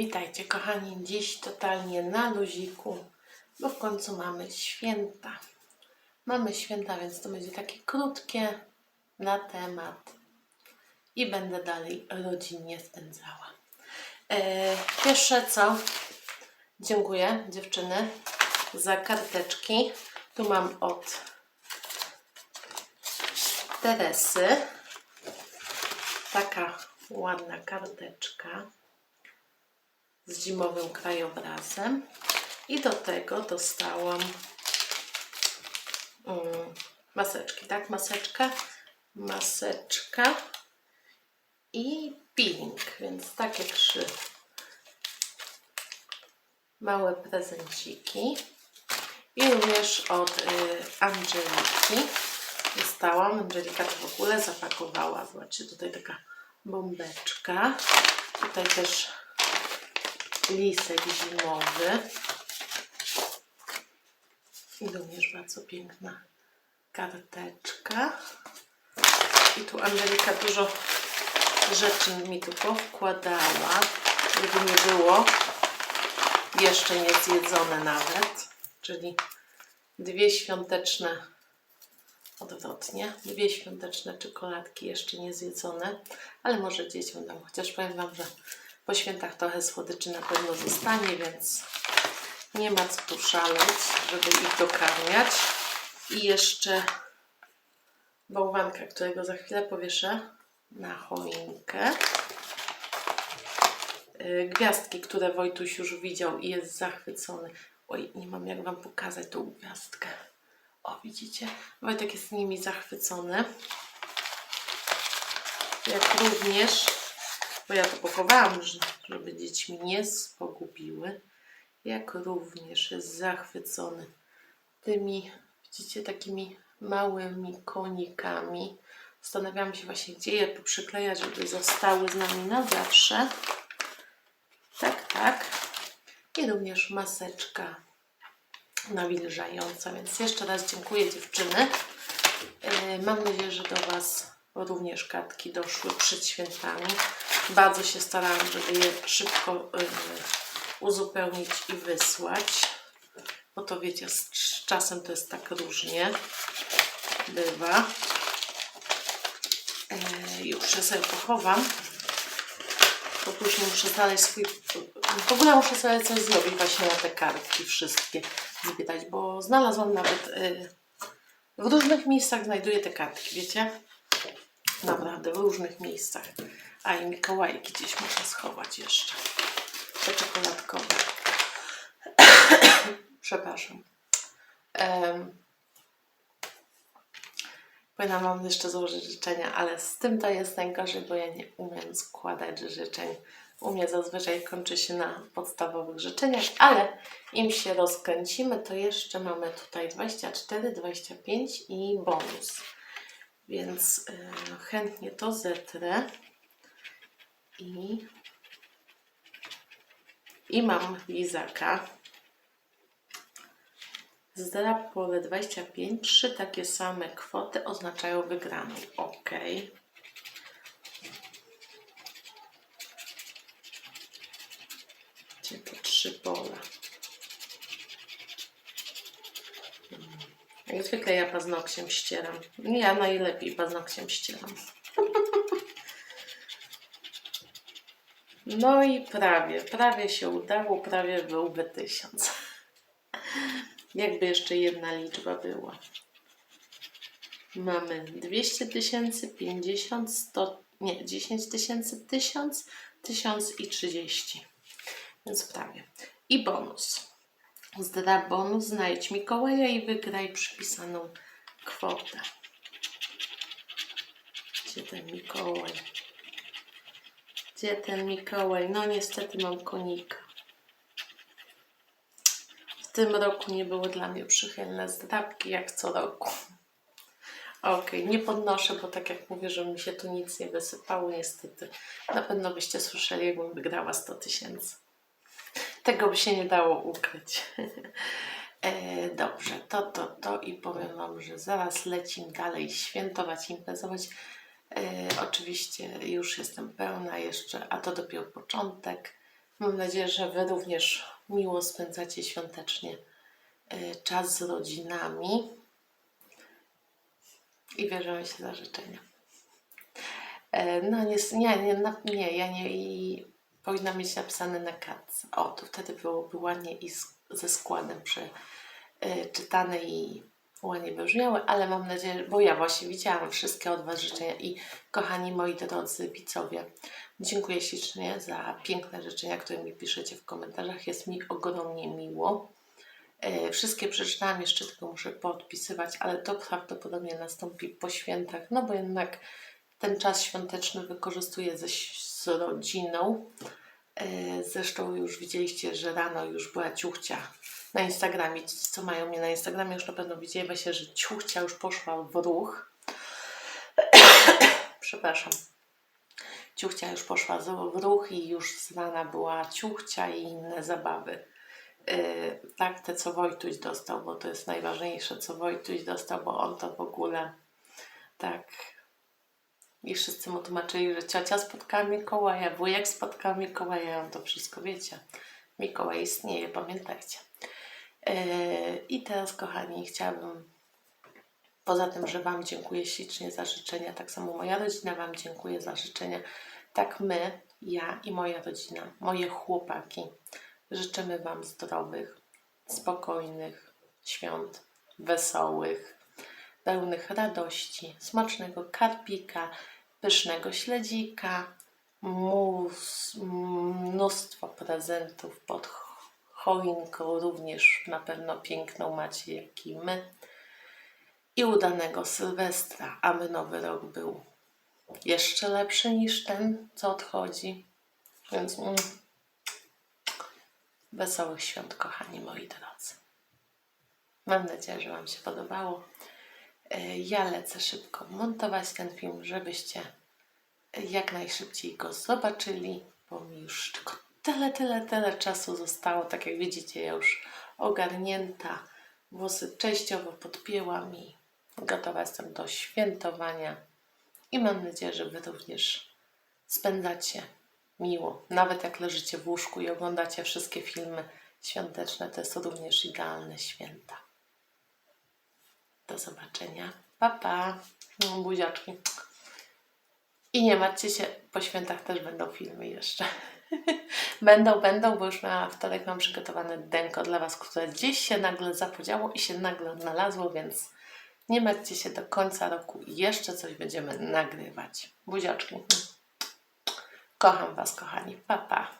Witajcie kochani, dziś totalnie na luziku, bo w końcu mamy święta. Mamy święta, więc to będzie takie krótkie na temat i będę dalej rodzinnie spędzała. E, pierwsze co, dziękuję dziewczyny za karteczki. Tu mam od Teresy. Taka ładna karteczka z zimowym krajobrazem. I do tego dostałam mm, maseczki, tak? Maseczka, maseczka i peeling, więc takie trzy małe prezenciki. I również od y, Angeliki dostałam. Angelika to w ogóle zapakowała. Zobaczcie, tutaj taka bombeczka. Tutaj też lisek zimowy. I również bardzo piękna karteczka. I tu Angelika dużo rzeczy mi tu powkładała, żeby nie było jeszcze nie zjedzone nawet. Czyli dwie świąteczne, odwrotnie, dwie świąteczne czekoladki jeszcze nie zjedzone, ale może dzieciom dam. Chociaż powiem Wam, że po świętach trochę słodyczy na pewno zostanie, więc nie ma co tu szaleć, żeby ich dokarmiać. I jeszcze bałwanka, którego za chwilę powieszę na choinkę. Yy, Gwiazdki, które Wojtuś już widział i jest zachwycony. Oj, nie mam jak Wam pokazać tą gwiazdkę. O, widzicie? Wojtek jest nimi zachwycony. Jak również, bo ja to pochowałam, że- żeby dzieci mi nie pogubiły. Jak również jest zachwycony tymi, widzicie, takimi małymi konikami. Zastanawiałam się właśnie, gdzie je tu przyklejać, żeby zostały z nami na zawsze. Tak, tak. I również maseczka nawilżająca, więc jeszcze raz dziękuję dziewczyny. Yy, Mam nadzieję, że do Was również kartki doszły przed świętami. Bardzo się starałam, żeby je szybko yy, uzupełnić i wysłać. Bo to wiecie, z, czasem to jest tak różnie. Bywa. Yy, już się sobie pochowam. Bo później muszę znaleźć swój... W ogóle muszę sobie coś zrobić właśnie na te kartki wszystkie zbierać, bo znalazłam nawet... Yy, w różnych miejscach znajduję te kartki, wiecie? Naprawdę, w różnych miejscach. A i Mikołajki gdzieś muszę schować jeszcze. Te czekoladkowe. Przepraszam. Um, Powinnam Wam jeszcze złożyć życzenia, ale z tym to jest najgorzej, bo ja nie umiem składać życzeń. U mnie zazwyczaj kończy się na podstawowych życzeniach, ale im się rozkręcimy, to jeszcze mamy tutaj 24, 25 i bonus. Więc e, chętnie to zetrę. I, I mam lizaka. Zdrap pole 25. Trzy takie same kwoty oznaczają wygraną. Ok. Gdzie te trzy pola? Hmm. Zwykle ja paznokciem ścieram. Ja najlepiej paznokciem ścieram. No i prawie, prawie się udało, prawie byłby tysiąc. Jakby jeszcze jedna liczba była. Mamy 200 tysięcy, 50, 100, nie, 10 tysięcy, 1000, 1000 i 30. Więc prawie. I bonus. Zdra bonus, znajdź Mikołaja i wygraj przypisaną kwotę. Gdzie ten Mikołaj? Gdzie ten Mikołaj? No niestety mam konika. W tym roku nie były dla mnie przychylne zdrabki, jak co roku. Okej, nie podnoszę, bo tak jak mówię, że mi się tu nic nie wysypało, niestety. Na pewno byście słyszeli, jakbym wygrała 100 tysięcy. Tego by się nie dało ukryć. e, dobrze, to, to, to i powiem Wam, że zaraz lecimy dalej świętować, imprezować. E, oczywiście już jestem pełna jeszcze, a to dopiero początek. Mam nadzieję, że Wy również miło spędzacie świątecznie y, czas z rodzinami i bierzemy się za życzenia. E, No nie, nie, nie, nie ja nie i powinna mieć napisane na kartce. O, to wtedy byłoby ładnie i ze składem przeczytane i ładnie by brzmiały, ale mam nadzieję, bo ja właśnie widziałam wszystkie od Was życzenia i kochani moi drodzy widzowie, dziękuję ślicznie za piękne życzenia, które mi piszecie w komentarzach. Jest mi ogromnie miło. E, Wszystkie przeczytałam, jeszcze tylko muszę podpisywać, ale to prawdopodobnie nastąpi po świętach, no bo jednak ten czas świąteczny wykorzystuję ze, z rodziną. E, Zresztą już widzieliście, że rano już była ciuchcia na Instagramie. Ci, co mają mnie na Instagramie, już na pewno widzieli właśnie, że ciuchcia już poszła w ruch. Przepraszam. Ciuchcia już poszła w ruch i już z rana była ciuchcia i inne zabawy. Yy, tak, te co Wojtuś dostał, bo to jest najważniejsze, co Wojtuś dostał, bo on to w ogóle tak. I wszyscy mu tłumaczyli, że ciocia spotkała Mikołaja, wujek spotkał Mikołaja, on to wszystko wiecie. Mikołaj istnieje, pamiętajcie. Yy, I teraz, kochani, chciałabym, poza tym, że Wam dziękuję ślicznie za życzenia, tak samo moja rodzina Wam dziękuję za życzenia, tak my, ja i moja rodzina, moje chłopaki, życzymy Wam zdrowych, spokojnych świąt, wesołych, pełnych radości, smacznego karpika, pysznego śledzika, mus, mnóstwo prezentów pod ch- choinką, również na pewno piękną macie, jak i my. I udanego Sylwestra, aby nowy rok był jeszcze lepszy niż ten, co odchodzi. Więc mm, wesołych świąt, kochani moi drodzy. Mam nadzieję, że Wam się podobało. E, Ja lecę szybko montować ten film, żebyście jak najszybciej go zobaczyli, bo mi już tylko tyle, tyle, tyle czasu zostało. Tak jak widzicie, ja już ogarnięta. Włosy częściowo podpięłam i gotowa jestem do świętowania. I mam nadzieję, że Wy również spędzacie miło. Nawet jak leżycie w łóżku i oglądacie wszystkie filmy świąteczne, to jest również idealne święta. Do zobaczenia. Pa, pa. Buziaczki. I nie martwcie się, po świętach też będą filmy jeszcze. będą, będą, bo już na wtorek mam przygotowane denko dla Was, które gdzieś się nagle zapodziało i się nagle odnalazło, więc nie martwcie się, do końca roku jeszcze coś będziemy nagrywać. Buziaczki. Kocham Was, kochani. Pa, pa.